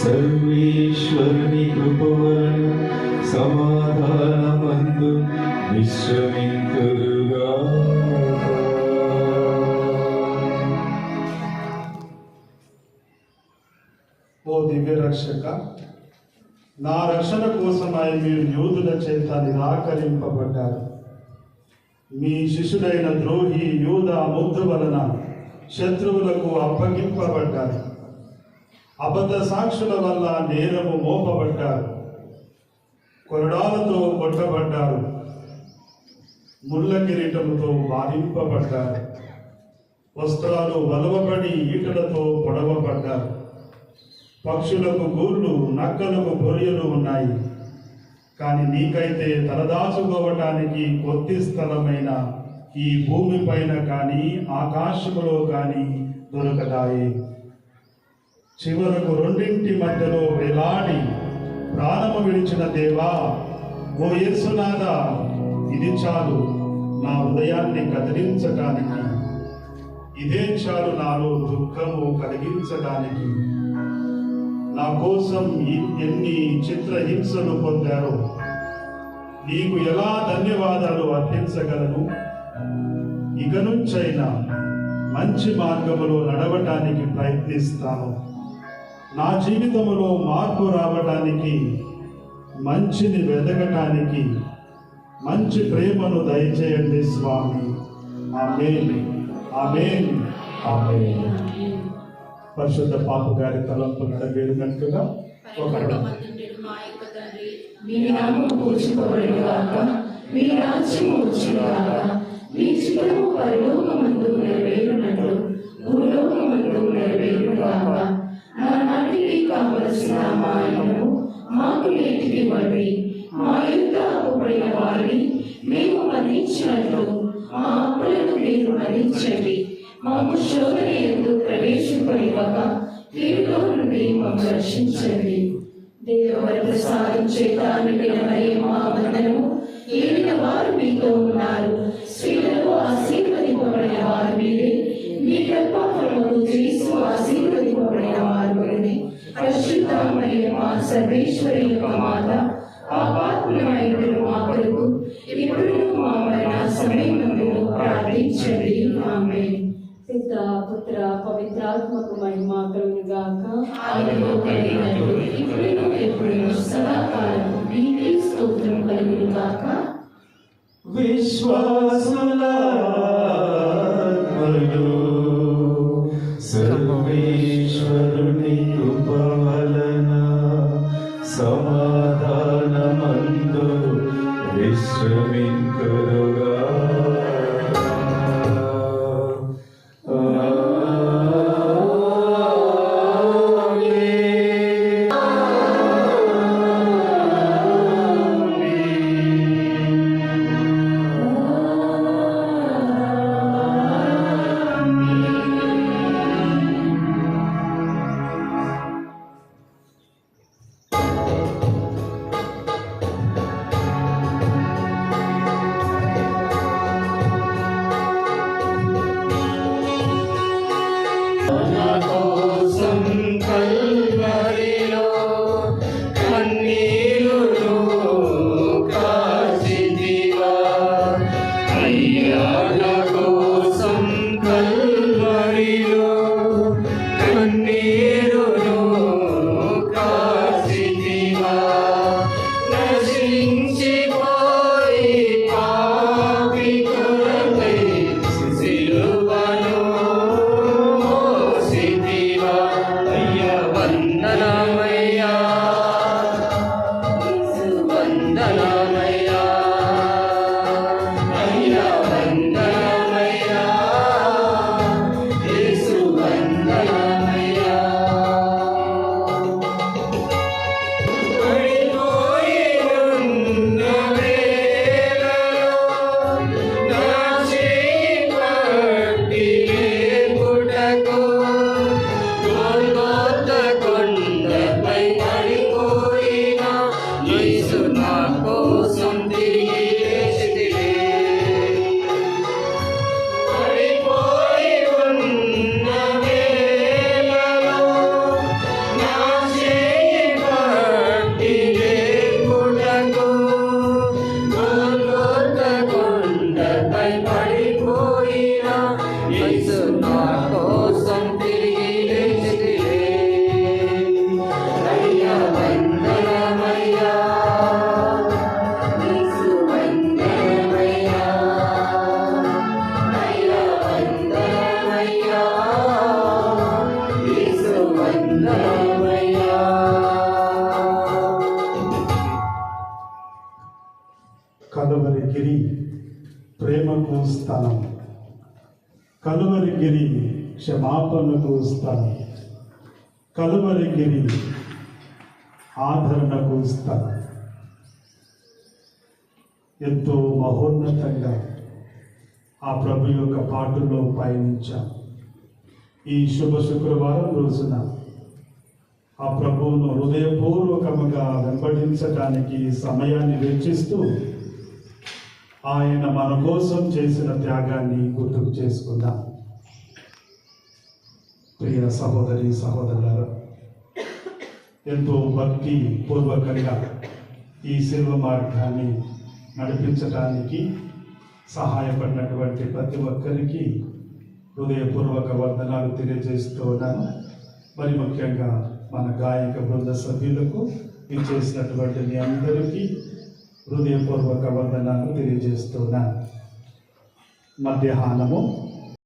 సర్వేశ్వరుని కృపవలన సమాధానమందు విశ్రమింతురుగా. ఓ దివ్య రక్షక నా రక్షణ కోసమై మీరు యూదుల చేత నిరాకరింపబడ్డారు. మీ శిష్యుడైన ద్రోహి యూద ముగ్ధు వలన శత్రువులకు అప్పగింపబడ్డారు. అబద్ధ సాక్షుల వల్ల నేరము మోపబడ్డారు. కొరడాలతో కొట్టబడ్డారు. ముళ్ళ కిరీటముతో బాధింపబడ్డారు వస్త్రాలు వలవబడి ఈటలతో పొడవబడ్డారు. పక్షులకు గూళ్ళు నక్కలకు బొరియలు ఉన్నాయి. కానీ నీకైతే తలదాచుకోవటానికి కొద్ది స్థలమైన ఈ భూమి పైన కానీ ఆకాశములో కానీ దొరకదాయే చివరకు రెండింటి మధ్యలో వేలాడి ప్రాణము విడిచిన దేవా ఓ యేసునాథ ఇది చాలు నా హృదయాన్ని కదిలించటానికి. ఇదే చాలు నాలో దుఃఖము కలిగించడానికి నా కోసం ఎన్ని ఎన్ని చిత్రహింసలు పొందారో నీకు ఎలా ధన్యవాదాలు అర్పించగలను? ఇక నుంచైనా మంచి మార్గములో నడవటానికి ప్రయత్నిస్తాను. నా జీవితంలో మార్పు రావటానికి మంచిని వెతకటానికి మంచి ప్రేమను దయచేయండి స్వామి. ఆమేన్. ఆమేన్. ఆమేన్. పరిశుద్ధ పాప గారి తలంపు నడవేరునట్టుగా ఒక మీ నామం పూజింపబడును మీ మీ చిత్తము పరలోకమందు నెరవేరునట్లు. భూలోకమందు నెరవేరును మా నాటికి కావలసిన మాయను మాకు నేటికి ఇవ్వండి మా యుద్ధ అప్పుపడిన వారిని మేము మరణించినట్లు మా అప్పులను మీరు మరణించండి మాకు శోధన ఎందు ప్రవేశింపనివ్వక కీడులో నుండి మమ్మల్ని రక్షించండి. దేవుని ప్రసాదం చేతానికి మరియు మా వందనము. ఏలిన వారు మీతో ఉన్నారు. స్త్రీలకు ఆశీర్వదింపబడిన వారు మీరే. సర్వేశ్వరి యొక్క మాత పాపాత్మైన మా కొరకు ఇప్పుడు మా మరణ సమయంలో ప్రార్థించండి. ఆమె పిత పుత్ర పవిత్రాత్మకు మహిమ కలుగును గాక ఇప్పుడును ఎప్పుడును సదాకాలం నీకే స్తోత్రం కలుగును గాక విశ్వాసులాత్మలు విశ్రమింతురుగా కలువరిగిరి ప్రేమకు స్థలం. కలువరిగిరి క్షమాపణకు స్థలం. కలువరిగిరి ఆదరణకు స్థలం. ఎంతో మహోన్నతంగా ఆ ప్రభు యొక్క పాటలో పయనించాం. ఈ శుభ శుక్రవారం రోజున ఆ ప్రభువును హృదయపూర్వకముగా వెంబడించడానికి సమయాన్ని వెచ్చిస్తూ ఆయన మన కోసం చేసిన త్యాగాన్ని గుర్తుకు చేసుకుందాం. ప్రియ సహోదరి సహోదరులారా ఎంతో భక్తి పూర్వకంగా ఈ సేవ మార్గాన్ని నడిపించడానికి సహాయపడినటువంటి ప్రతి ఒక్కరికి హృదయపూర్వక వందనాలు తెలియజేస్తూ ఉన్నాను. మరి ముఖ్యంగా మన గాయక బృంద సభ్యులకు ఇచ్చేసినటువంటి మీ అందరికీ హృదయపూర్వక వందనాలు తెలియజేస్తున్నాను మధ్యాహ్నము.